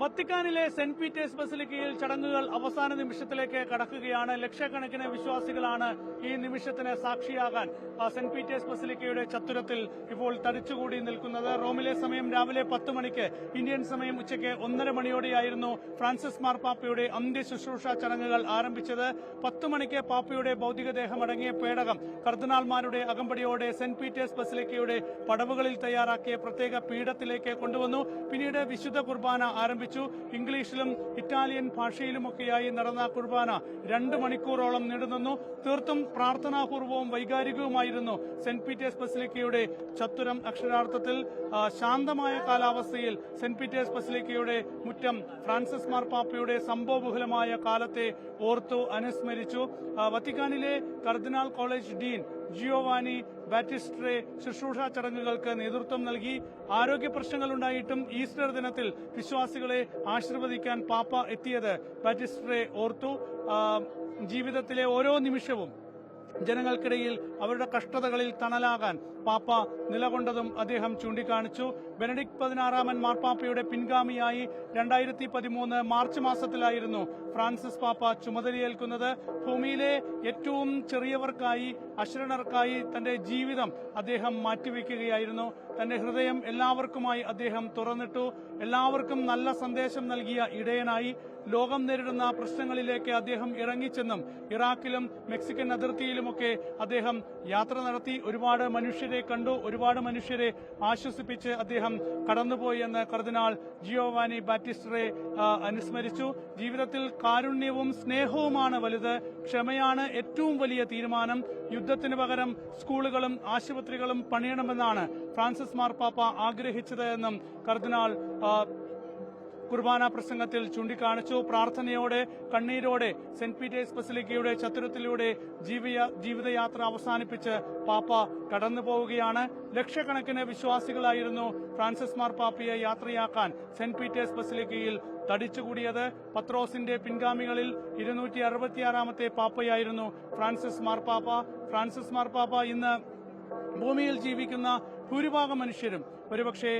വത്തിക്കാനിലെ saint Peter's ബസിലിക്കയിൽ ചടങ്ങുകൾ അവസാന നിമിഷത്തിലേക്ക് കടക്കുകയാണ്. ലക്ഷക്കണക്കിന് വിശ്വാസികളാണ് ഈ നിമിഷത്തിന് സാക്ഷിയാകാൻ സെന്റ് പീറ്റേഴ്സ് ബസിലിക്കയുടെ ചത്തുരത്തിൽ ഇപ്പോൾ തടിച്ചുകൂടി നിൽക്കുന്നത്. റോമിലെ സമയം രാവിലെ പത്ത് മണിക്ക് ഇന്ത്യൻ സമയം ഉച്ചയ്ക്ക് ഒന്നര മണിയോടെയായിരുന്നു ഫ്രാൻസിസ് മാർപ്പാപ്പയുടെ അന്ത്യ ശുശ്രൂഷ ചടങ്ങുകൾ ആരംഭിച്ചത്. പത്ത് മണിക്ക് പാപ്പയുടെ ഭൌതികദേഹം അടങ്ങിയ പേടകം കർദിനാൾമാരുടെ അകമ്പടിയോടെ സെന്റ് പീറ്റേഴ്സ് ബസിലിക്കയുടെ പടവുകളിൽ തയ്യാറാക്കിയ പ്രത്യേക പീഠത്തിലേക്ക് കൊണ്ടുവന്നു. പിന്നീട് വിശുദ്ധ കുർബാന ആരംഭിച്ചു. ഇംഗ്ലീഷിലും ഇറ്റാലിയൻ ഭാഷയിലുമൊക്കെയായി നടന്ന കുർബാന രണ്ട് മണിക്കൂറോളം നീണ്ടുനിന്നു. തീർത്തും പ്രാർത്ഥനാപൂർവവും വൈകാരികവുമായിരുന്നു സെന്റ് പീറ്റേഴ്സ് ബസിലിക്കയുടെ ചത്തുരം അക്ഷരാർത്ഥത്തിൽ. ശാന്തമായ കാലാവസ്ഥയിൽ സെന്റ് പീറ്റേഴ്സ് ബസിലിക്കയുടെ മുറ്റം ഫ്രാൻസിസ് മാർപ്പാപ്പയുടെ സംഭവബഹുലമായ കാലത്തെ ഓർത്തു അനുസ്മരിച്ചു. വത്തിക്കാനിലെ cardinal college dean Giovanni Battista Re ശുശ്രൂഷ ചടങ്ങുകൾക്ക് നേതൃത്വം നൽകി ആരോഗ്യ പ്രശ്നങ്ങളുണ്ടായിട്ടും ഈസ്റ്റർ ദിനത്തിൽ വിശ്വാസികളെ ആശീർവദിക്കാൻ പാപ്പ എത്തിയത് ബാറ്റിസ്ട്രെ ഓർത്തു. ജീവിതത്തിലെ ഓരോ നിമിഷവും ജനങ്ങൾക്കിടയിൽ അവരുടെ കഷ്ടതകളിൽ തണലാകാൻ പാപ്പ നിലകൊണ്ടതും അദ്ദേഹം ചൂണ്ടിക്കാണിച്ചു. ബെനഡിക്ട് പതിനാറാമൻ മാർപ്പാപ്പയുടെ പിൻഗാമിയായി രണ്ടായിരത്തി പതിമൂന്ന് മാർച്ച് മാസത്തിലായിരുന്നു ഫ്രാൻസിസ് പാപ്പ ചുമതലയേൽക്കുന്നത്. ഭൂമിയിലെ ഏറ്റവും ചെറിയവർക്കായി അശരണർക്കായി തന്റെ ജീവിതം അദ്ദേഹം മാറ്റിവെക്കുകയായിരുന്നു. തന്റെ ഹൃദയം എല്ലാവർക്കുമായി അദ്ദേഹം തുറന്നിട്ടു എല്ലാവർക്കും നല്ല സന്ദേശം നൽകിയ ഇടയനായി ലോകം നേരിടുന്ന പ്രശ്നങ്ങളിലേക്ക് അദ്ദേഹം ഇറങ്ങിച്ചെന്നും ഇറാഖിലും മെക്സിക്കൻ അതിർത്തിയിലുമൊക്കെ അദ്ദേഹം യാത്ര നടത്തി ഒരുപാട് മനുഷ്യരെ കണ്ടു ഒരുപാട് മനുഷ്യരെ ആശ്വസിപ്പിച്ച് അദ്ദേഹം കടന്നുപോയി എന്ന് കർദിനാൾ ജിയോവാനി ബാറ്റിസ്റ്ററെ അനുസ്മരിച്ചു. ജീവിതത്തിൽ കാരുണ്യവും സ്നേഹവുമാണ് വലുത് ക്ഷമയാണ് ഏറ്റവും വലിയ തീരുമാനം. യുദ്ധത്തിന് പകരം സ്കൂളുകളും ആശുപത്രികളും പണിയണമെന്നാണ് ഫ്രാൻസിസ് മാർപ്പാപ്പ ആഗ്രഹിച്ചത് എന്നും കർദിനാൾ കുർബാന പ്രസംഗത്തിൽ ചൂണ്ടിക്കാണിച്ചു. പ്രാർത്ഥനയോടെ കണ്ണീരോടെ സെന്റ് പീറ്റേഴ്സ് ബസിലിക്കയുടെ ചത്തുരത്തിലൂടെ ജീവിതയാത്ര അവസാനിപ്പിച്ച് പാപ്പ കടന്നുപോവുകയാണ് ലക്ഷക്കണക്കിന് വിശ്വാസികളായിരുന്നു ഫ്രാൻസിസ് മാർപ്പാപ്പയെ യാത്രയാക്കാൻ സെന്റ് പീറ്റേഴ്സ് ബസിലിക്കയിൽ തടിച്ചുകൂടിയത്. പത്രോസിന്റെ പിൻഗാമികളിൽ ഇരുന്നൂറ്റി അറുപത്തിയാറാമത്തെ പാപ്പയായിരുന്നു ഫ്രാൻസിസ് മാർപ്പാപ്പ ഫ്രാൻസിസ് മാർപ്പാപ്പ ഇന്ന് ഭൂമിയിൽ ജീവിക്കുന്ന ഭൂരിഭാഗം മനുഷ്യരും ഒരുപക്ഷെ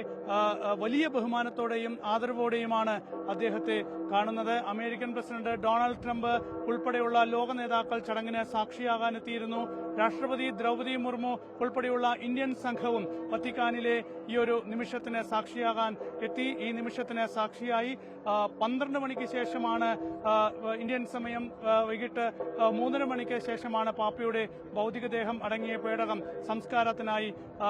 വലിയ ബഹുമാനത്തോടെയും ആദരവോടെയുമാണ് അദ്ദേഹത്തെ കാണുന്നത്. അമേരിക്കൻ പ്രസിഡന്റ് ഡൊണാൾഡ് ട്രംപ് ഉൾപ്പെടെയുള്ള ലോക നേതാക്കൾ ചടങ്ങിന് സാക്ഷിയാകാനെത്തിയിരുന്നു. രാഷ്ട്രപതി ദ്രൗപദി മുർമു ഉൾപ്പെടെയുള്ള ഇന്ത്യൻ സംഘവും വത്തിക്കാനിലെ ഈ ഒരു നിമിഷത്തിന് സാക്ഷിയാകാൻ എത്തി. ഈ നിമിഷത്തിന് സാക്ഷിയായി പന്ത്രണ്ട് മണിക്ക് ശേഷമാണ് ഇന്ത്യൻ സമയം വൈകിട്ട് മൂന്നര മണിക്ക് ശേഷമാണ് പാപ്പയുടെ ഭൗതികദേഹം അടങ്ങിയ പേടകം സംസ്കാരത്തിനായി ആ,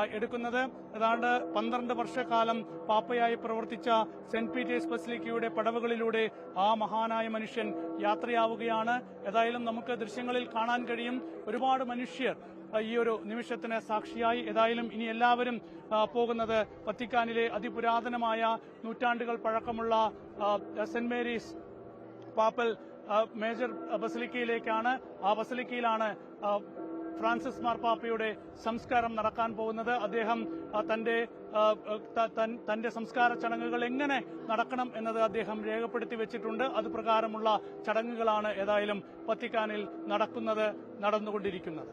എടുക്കുന്നത് ഏതാണ്ട് പന്ത്രണ്ട് വർഷക്കാലം പാപ്പയായി പ്രവർത്തിച്ച സെന്റ് പീറ്റേഴ്സ് ബസിലിക്കയുടെ പടവുകളിലൂടെ ആ മഹാനായ മനുഷ്യൻ യാത്രയാവുകയാണ്. ഏതായാലും നമുക്ക് ദൃശ്യങ്ങളിൽ കാണാൻ കഴിയും. ഒരുപാട് മനുഷ്യർ ഈ ഒരു നിമിഷത്തിന് സാക്ഷിയായി. ഏതായാലും ഇനി എല്ലാവരും പോകുന്നത് വത്തിക്കാനിലെ അതിപുരാതനമായ നൂറ്റാണ്ടുകൾ പഴക്കമുള്ള സെന്റ് മേരീസ് പാപ്പൽ മേജർ ബസലിക്കയിലേക്കാണ്. ആ ബസലിക്കയിലാണ് ഫ്രാൻസിസ് മാർപ്പാപ്പയുടെ സംസ്കാരം നടക്കാൻ പോകുന്നത്. അദ്ദേഹം തന്റെ തന്റെ സംസ്കാര ചടങ്ങുകൾ എങ്ങനെ നടക്കണം എന്നത് അദ്ദേഹം രേഖപ്പെടുത്തി വെച്ചിട്ടുണ്ട്. അത് പ്രകാരമുള്ള ചടങ്ങുകളാണ് ഏതായാലും വത്തിക്കാനിൽ നടക്കുന്നത് നടന്നുകൊണ്ടിരിക്കുന്നത്.